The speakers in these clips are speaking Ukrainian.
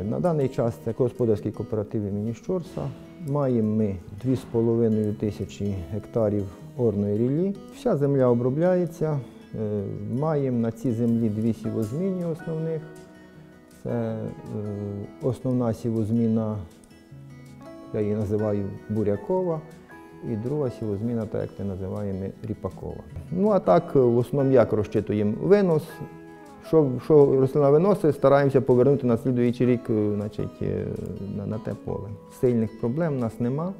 Е, На даний час це господарський кооператив імені Щорса. Маємо ми 2,5 тисячі гектарів орної ріллі. Вся земля обробляється. Е, Маємо на цій землі дві сівозміни основних. Це е, основна сівозміна, я її називаю бурякова, і друга сівозміна, так як ми називаємо ріпакова. Ну а так, в основному як розчитуємо винос. Що, що рослина виносить, стараємося повернути на слідуючий рік е, значить, е, на, на те поле. Сильних проблем в нас нема.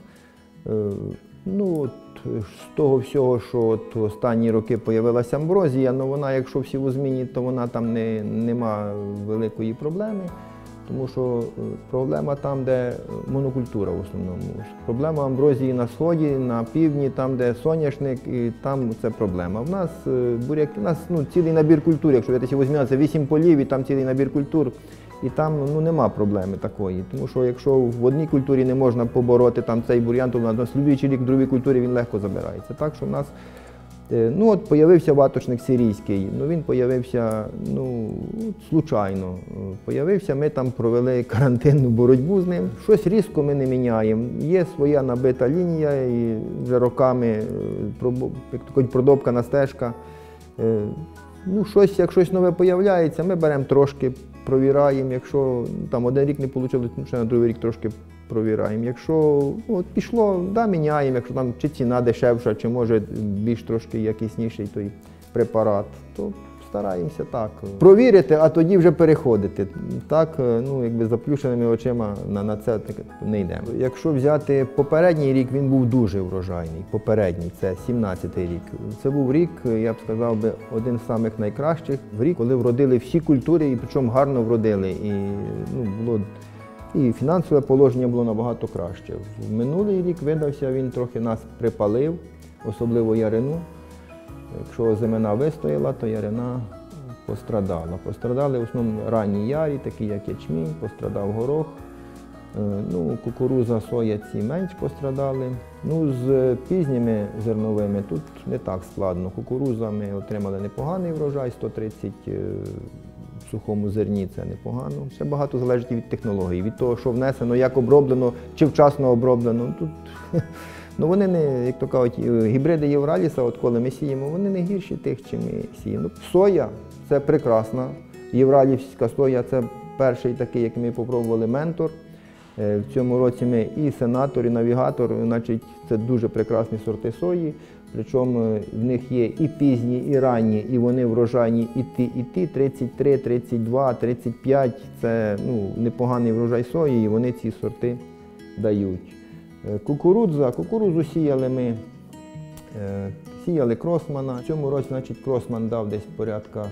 Е, Ну, от, з того всього, що от останні роки з'явилася амброзія, ну вона, якщо всі у зміні, то вона там не, нема великої проблеми. Тому що е, проблема там, де е, монокультура в основному. Проблема амброзії на сході, на півдні, там, де соняшник, і там це проблема. В нас е, буряк, у нас ну, цілий набір культур, якщо взяти візьмемо, це 8 полів, і там цілий набір культур. І там ну, нема проблеми такої. Тому що якщо в одній культурі не можна побороти там, цей бур'ян, то на слідуючий рік в другій культурі він легко забирається. Так що в нас Ну от появився ваточник сирійський. Ну він появився ну, случайно. Е, Появився, ми там провели карантинну боротьбу з ним. Щось різко ми не міняємо. Є своя набита лінія, і вже роками е, як то кажуть, стежка. Е, Ну, щось, як щось нове появляється, ми беремо трошки, провіраємо. Якщо там один рік не вийшло, то ще на другий рік трошки провіраємо. Якщо от пішло, да, міняємо, якщо там чи ціна дешевша, чи може більш трошки якісніший той препарат, то стараємося так. Провірити, а тоді вже переходити. Так, е, ну, якби заплющеними очима на, на це так не йдемо. Якщо взяти попередній рік, він був дуже врожайний. Попередній, це 17-й рік. Це був рік, я б сказав би, один з самих найкращих. В рік, коли вродили всі культури, і причому гарно вродили. І ну, було і фінансове положення було набагато краще. В минулий рік видався, він трохи нас припалив, особливо ярину. Якщо зимина вистояла, то ярина пострадала. Пострадали в основному ранні ярі, такі як ячмінь, пострадав горох. Е, Ну, кукуруза, соя ці менш пострадали. Ну, з пізніми зерновими тут не так складно. Кукуруза ми отримали непоганий врожай, 130 е, в сухому зерні це непогано. Ще багато залежить від технології, від того, що внесено, як оброблено, чи вчасно оброблено. Тут ну, вони не, як то кажуть, е, гібриди Євраліса, от коли ми сіємо, вони не гірші тих, чи ми сіємо. Ну, соя це прекрасна. Євралівська соя це перший такий, як ми попробували, ментор. Е, В цьому році ми і сенатор, і навігатор, значить, це дуже прекрасні сорти сої. Причому е, в них є і пізні, і ранні, і вони врожайні і ті, і ті 33, 32, 35. Це ну, непоганий врожай сої, і вони ці сорти дають. Е, Кукурудза, кукурудзу сіяли ми, е, сіяли кросмана. В цьому році, значить, кросман дав десь порядка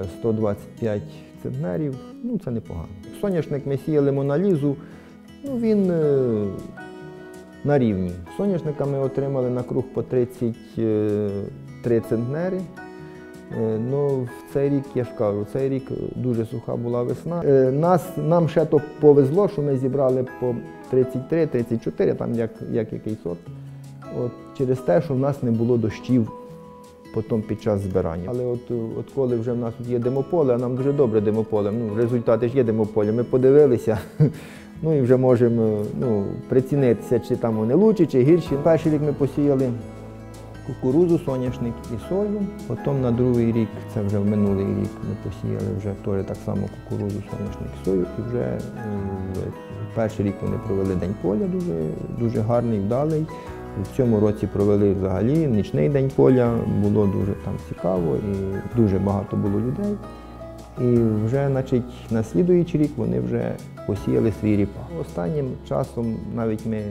е, 125 центнерів. Ну, це непогано. Соняшник ми сіяли моналізу, ну він е, на рівні. Соняшника ми отримали на круг по 33 центнери. Е, Ну, в цей рік, я ж кажу, цей рік дуже суха була весна. Е, Нас, нам ще то повезло, що ми зібрали по 33-34, там як, як який сорт. От, через те, що в нас не було дощів потім під час збирання. Але от, от коли вже в нас є демополе, а нам дуже добре демополе, ну, результати ж є демополя, ми подивилися, ну і вже можемо ну, прицінитися, чи там вони лучші, чи гірші. Перший рік ми посіяли кукурузу, соняшник і сою. Потім на другий рік, це вже в минулий рік, ми посіяли вже теж так само кукурузу, соняшник і сою. І вже перший рік вони провели день поля, дуже, дуже гарний, вдалий. В цьому році провели взагалі нічний день поля, було дуже там цікаво і дуже багато було людей. І вже, значить, на слідуючий рік вони вже посіяли свій ріпак. Останнім часом навіть ми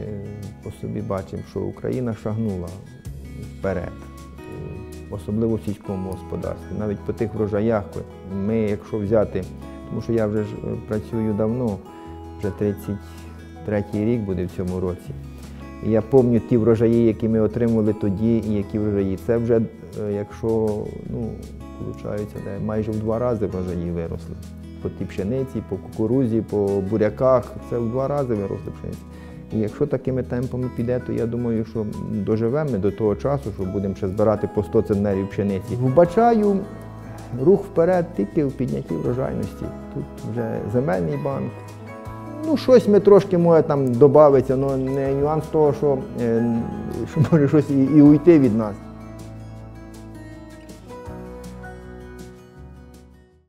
по собі бачимо, що Україна шагнула вперед, е, особливо в сільському господарстві. Навіть по тих врожаях ми, якщо взяти, тому що я вже ж е, працюю давно, вже 33-й рік буде в цьому році. Я пам'ятаю ті врожаї, які ми отримували тоді, і які врожаї. Це вже, е, якщо, ну, виходить, майже в два рази врожаї виросли. По тій пшениці, по кукурузі, по буряках. Це в два рази виросли пшениці. І якщо такими темпами піде, то я думаю, що доживемо до того часу, що будемо ще збирати по 100 центнерів пшениці. Вбачаю рух вперед тільки в піднятті врожайності. Тут вже земельний банк. Ну, щось ми трошки може там додатися, але не нюанс того, що, е, що може щось і, і уйти від нас.